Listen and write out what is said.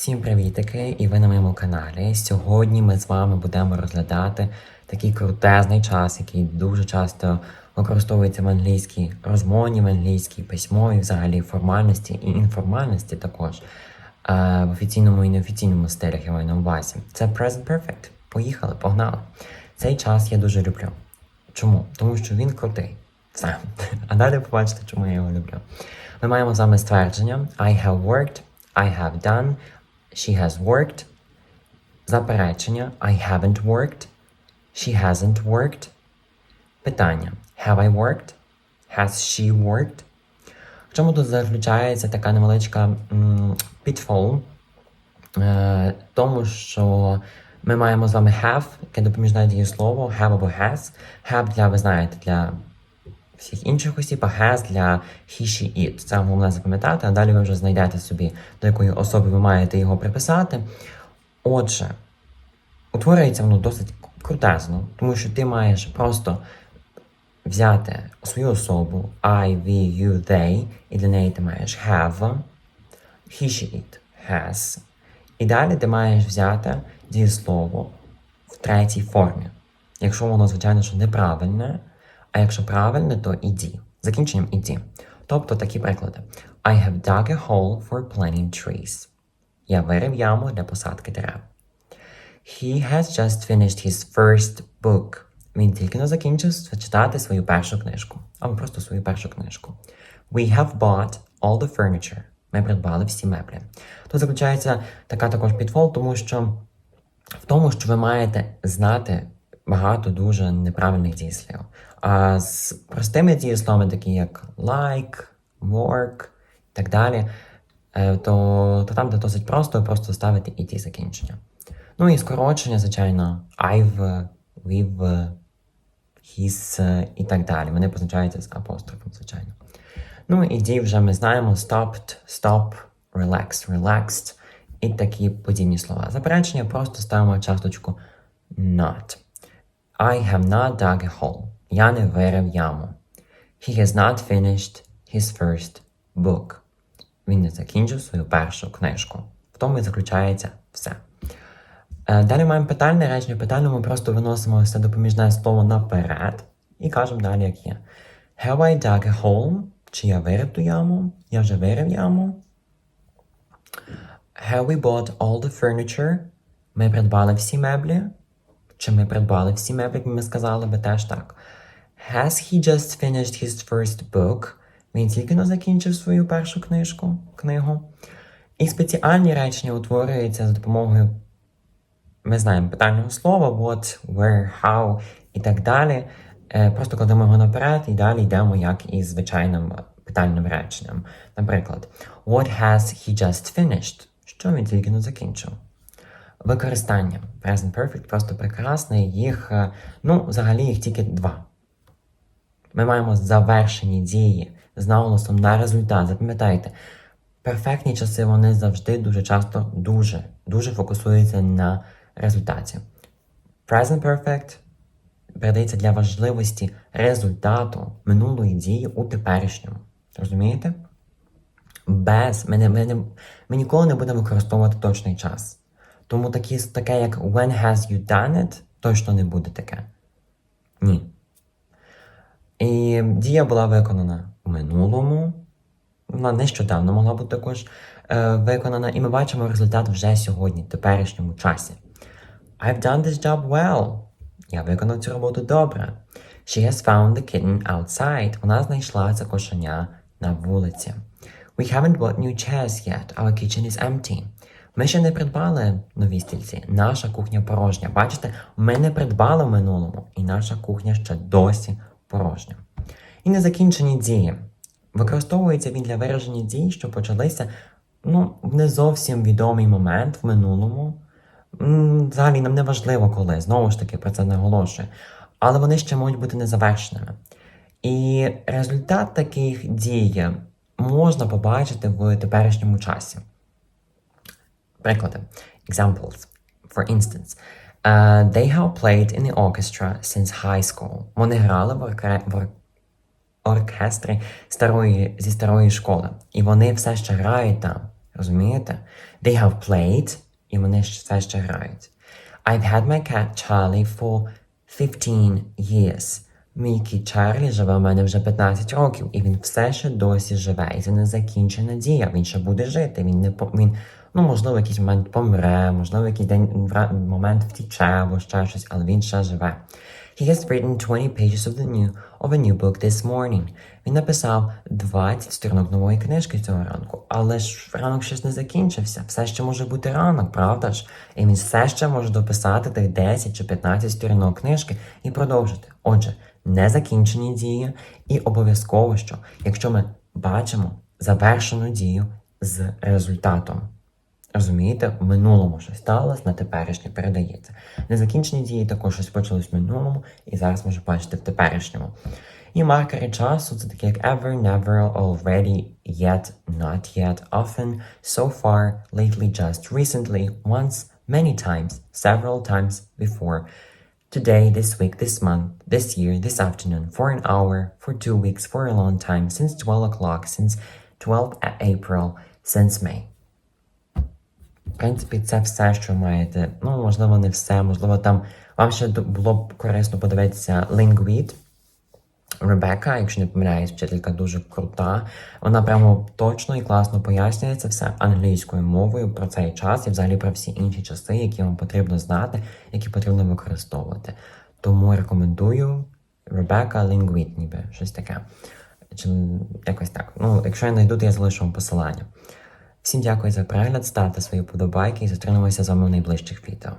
Всім привітики! І ви на моєму каналі. Сьогодні ми з вами будемо розглядати такий крутезний час, який дуже часто використовується в англійській розмові, в англійській письмовій, взагалі формальності і інформальності також. Е, в офіційному і неофіційному стилях я маю на увазі. Це Present Perfect. Поїхали, погнали. Цей час я дуже люблю. Чому? Тому що він крутий. Все. А далі побачите, чому я його люблю. Ми маємо з вами ствердження I have worked, I have done, she has worked. Заперечення I haven't worked, she hasn't worked. Питання Have I worked? Has she worked? В чому тут заключається така невеличка pitfall? Е, тому що ми маємо з вами have, яке допоміжне дієслово, have або has. Have для, ви знаєте, для всіх інших осіб, а has для he, she, it. Це вам головне запам'ятати, а далі ви вже знайдете собі, до якої особи ви маєте його приписати. Отже, утворюється воно досить крутезно, тому що ти маєш просто взяти свою особу I, we, you, they, і для неї ти маєш have, he, she, it, has. І далі ти маєш взяти дієслово в третій формі. Якщо воно, звичайно, що неправильне, а якщо правильне, то іді. Закінченням іді. Тобто такі приклади. I have dug a hole for planting trees. Я вирив яму для посадки дерев. He has just finished his first book. Він тільки не закінчив читати свою першу книжку. Або просто свою першу книжку. We have bought all the furniture. Ми придбали всі меблі. Тут заключається така також підфол, тому що в тому, що ви маєте знати багато дуже неправильних дієслів. А з простими дієсловами, такі як like, work і так далі, е, то, то там де досить просто просто ставити і ті закінчення. Ну і скорочення, звичайно, I've, we've, his і так далі. Вони позначаються з апострофом, звичайно. Ну і дій вже ми знаємо stopped, stop, relax, relaxed і такі подібні слова. Заперечення просто ставимо часточку not. I have not dug a hole. Я не вирив яму. He has not finished his first book. Він не закінчив свою першу книжку. В тому і заключається все. Е, Далі маємо питальне речення. В ми просто виносимо все допоміжне слово наперед і кажемо далі, як є. Have I dug a hole? Чи я вирив ту яму? Я вже вирив яму. Have we bought all the furniture? Ми придбали всі меблі. Чи ми придбали всі меблі, як ми сказали би теж так. Has he just finished his first book? Він тільки не закінчив свою першу книжку, книгу. І спеціальні речення утворюються за допомогою, ми знаємо, питального слова, what, where, how і так далі. Е, Просто кладемо його наперед і далі йдемо як із звичайним питальним реченням. Наприклад, What has he just finished? Що він тільки не закінчив? Використання. Present Perfect просто прекрасне. Їх, е, ну, взагалі їх тільки два. Ми маємо завершені дії з наголосом на результат. Запам'ятайте, перфектні часи вони завжди дуже часто дуже, дуже фокусуються на результаті. Present Perfect передається для важливості результату минулої дії у теперішньому. Розумієте? Без ми, не, ми, не, ми ніколи не будемо використовувати точний час. Тому такі, таке, як when has you done it, точно не буде таке. Ні. І дія була виконана у минулому. Вона нещодавно могла бути також е, виконана, і ми бачимо результат вже сьогодні, в теперішньому часі. I've done this job well. Я виконав цю роботу добре. She has found the kitten outside. Вона знайшла це кошеня на вулиці. We haven't bought new chairs yet. Our kitchen is empty. Ми ще не придбали нові стільці. Наша кухня порожня. Бачите, ми не придбали в минулому, і наша кухня ще досі порожня. І незакінчені дії. Використовується він для вираження дій, що почалися ну, в не зовсім відомий момент в минулому. Взагалі нам не важливо коли, знову ж таки про це наголошую. Але вони ще можуть бути незавершеними. І результат таких дій можна побачити в теперішньому часі. Приклади. Examples. For instance, they have played in the orchestra since high school. Вони грали в, орке... в ор- оркестрі старої... зі старої школи. І вони все ще грають там. Розумієте? They have played, і вони все ще грають. I've had my cat Charlie for 15 years. Мій кіт Чарлі живе в мене вже 15 років, і він все ще досі живе. І це не закінчена дія. Він ще буде жити. Він не по- він, ну можливо, якийсь момент помре, можливо, якийсь день момент втіче або ще щось, але він ще живе. He has written 20 pages of the new of a new book this morning. Він написав 20 сторінок нової книжки цього ранку, але ж ранок ще не закінчився. Все ще може бути ранок, правда ж? І він все ще може дописати тих 10 чи 15 сторінок книжки і продовжити. Отже, незакінчені дії, і обов'язково, що якщо ми бачимо завершену дію з результатом. Розумієте, в минулому щось сталося, на теперішнє передається. Незакінчені дії також щось почалось в минулому і зараз може бачити в теперішньому. І маркери часу це такі як ever, never, already, yet, not yet, often, so far, lately, just, recently, once, many times, several times before. Today, this week, this month, this year, this afternoon, for an hour, for two weeks, for a long time, since 12 o'clock, since 12 April, since May. Принципі, це все, що маєте. Ну, можливо, не все, можливо, там вам ще було б корисно подивитися Linguit. Ребека, якщо не помиляюсь, вчителька дуже крута. Вона прямо точно і класно пояснює це все англійською мовою про цей час і взагалі про всі інші часи, які вам потрібно знати, які потрібно використовувати. Тому рекомендую Ребека Linguit, ніби щось таке. Чи якось так. Ну, якщо я знайду, то я залишу вам посилання. Всім дякую за перегляд, ставте свої подобайки і зустрінемося з вами в найближчих відео.